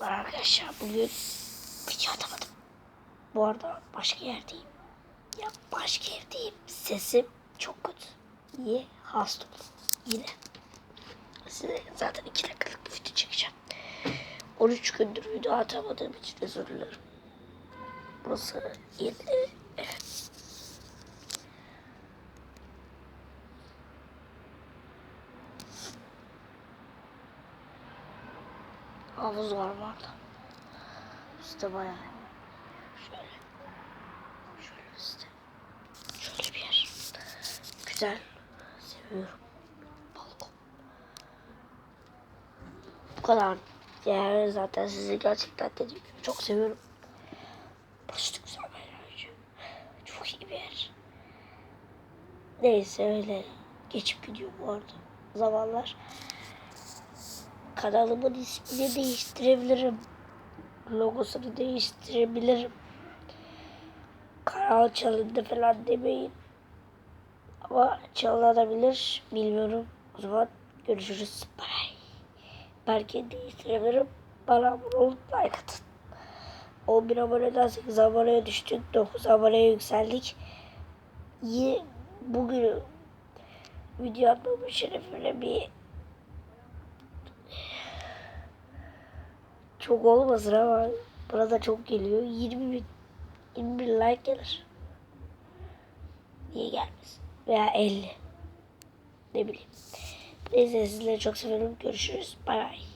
Arkadaşlar bugün video atamadım. Bu arada başka yerdeyim. Ya başka evdeyim. Sesim çok kötü. Niye? Hasta. Yine. Size zaten iki dakikalık bir video çekeceğim. 13 gündür video atamadığım için özür dilerim. Burası yeni. Havuz var arada. İşte bayağı. Şöyle. Şöyle işte. Şöyle bir yer. Güzel. Seviyorum. Balkon. Bu kadar. Yani zaten sizi gerçekten dediğim çok seviyorum. Burası güzel bir yer. Çok iyi bir yer. Neyse öyle geçip gidiyor bu arada. Zamanlar kanalımın ismini değiştirebilirim. Logosunu değiştirebilirim. Kanal çalındı falan demeyin. Ama çalınabilir. Bilmiyorum. O zaman görüşürüz. Bye. Belki değiştirebilirim. Bana abone olup like atın. 11 aboneden 8 aboneye düştük. 9 aboneye yükseldik. Yine bugün video atmamın şerefine bir çok olmasın ama burada çok geliyor. 20 bin 20 bin like gelir. Niye gelmesin? Veya 50. Ne bileyim. Neyse sizleri çok seviyorum. Görüşürüz. Bay bay.